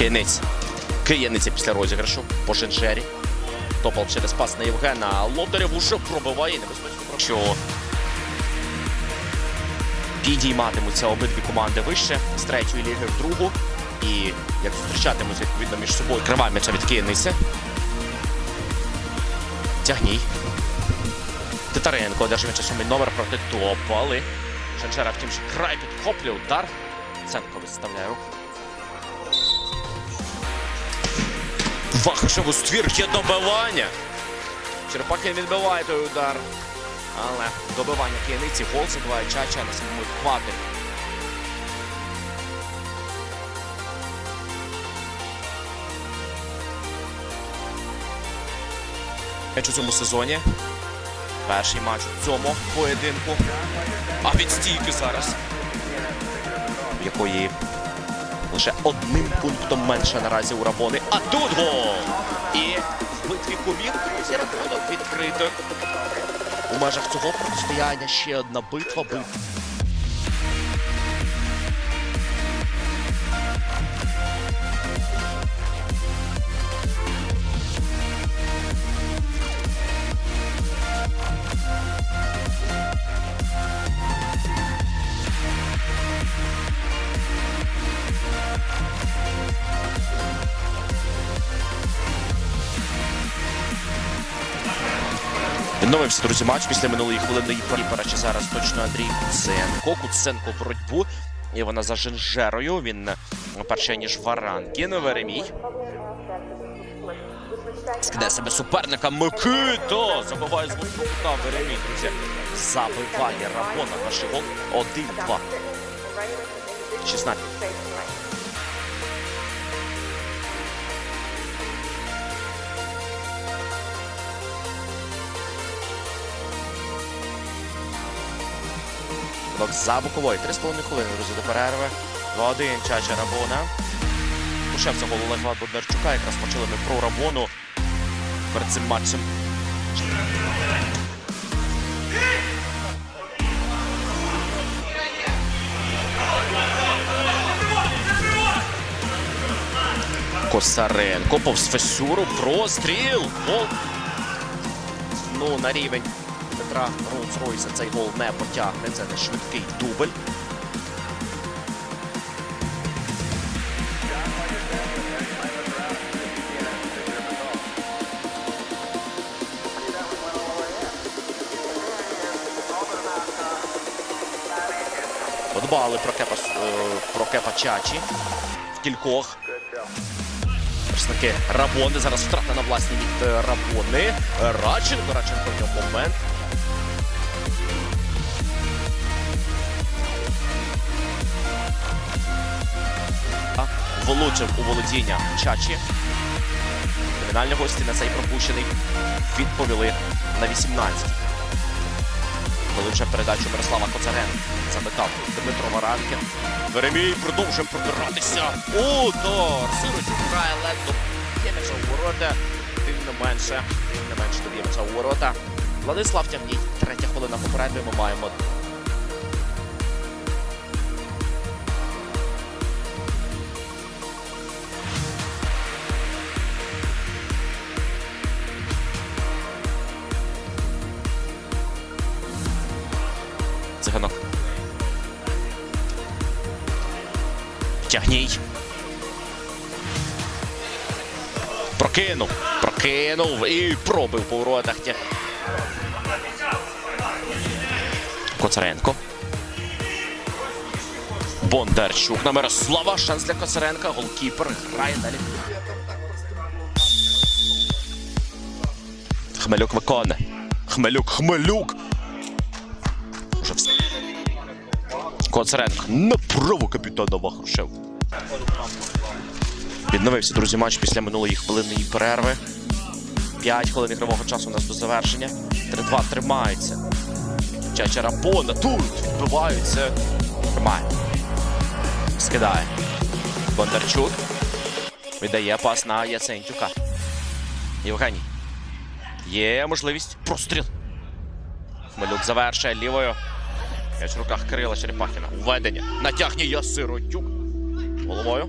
Киянець. Кияниця після розіграшу по Шеншері. Топал через пас на Євгена. Лотарев уже пробиває небезпечно. Що підійматимуться обидві команди вище з третьої ліги в другу. І як зустрічатимуться відповідно між собою. Кривай м'яча від Кияниці. Тягній. Титаренко одержує часовий номер проти Топали. Шенчера, втім, край підхоплює удар. Ценко виставляє руку. Вахашев у ствір є добивання. Черепахін відбиває той удар. Але добивання кияниці гол забиває Чача на самому хвати. М'яч у цьому сезоні. Перший матч у цьому поєдинку. А від стійки зараз. Якої лише одним пунктом менше наразі у Рабони. А тут гол! І в битві кумів друзі рахунок відкрито. У межах цього протистояння ще одна битва. Битва. Відновився, друзі, матч після минулої хвилини Єпаріпера. Чи зараз точно Андрій Куценко. Куценко боротьбу. І вона за Женжерою. Він перший, ніж Варанкін. Веремій. Скиде себе суперника. Микита! Забиває з кута Веремій, друзі. Забиває Рабона. Перший гол. 1-2. 16. Блок за боковою. 3,5 хвилини, друзі, до перерви. 2-1 Чача Рабона. Почався гол Олега Бондарчука. Якраз почали ми про Рабону перед цим матчем. Косаренко повз Фесюру. Простріл. Гол. Ну, на рівень Петра Роллс-Ройса цей гол не потягне. Це не швидкий дубль. Подбали про Кепа, е, про Кепа Чачі в кількох. Представники Рабони. Зараз втрата на власні від е, Рабони. Радченко. Радченко в ньому момент. Влучив у володіння Чачі. Кримінальні гості на цей пропущений відповіли на 18. Коли вже передачу Мирослава Коцаренка замикав Дмитро Варанкін. Веремій продовжує пробиратися. Удар! Сиротюк грає ледве. Є м'яча у ворота. Тим не менше, тим не менше тобі м'яча у ворота. Владислав Тягній. Третя хвилина попереду ми маємо циганок. Тягній. Прокинув. Прокинув і пробив по воротах. Коцаренко. Бондарчук на Мирослава. Шанс для Коцаренка. Голкіпер грає далі. Хмелюк виконує. Хмелюк, Хмелюк. Коцаренко направо капітана Вахрушев. Відновився, друзі, матч після минулої хвилинної перерви. 5 хвилин ігрового часу у нас до завершення. 3-2 тримається. Чача Рапона тут відбиваються. Тримає. Скидає. Бондарчук. Віддає пас на Яцентюка. Євгеній. Є можливість. Простріл. Хмелюк завершує лівою. М'яч в руках крила Черепахіна. Введення. я сиротюк. Головою.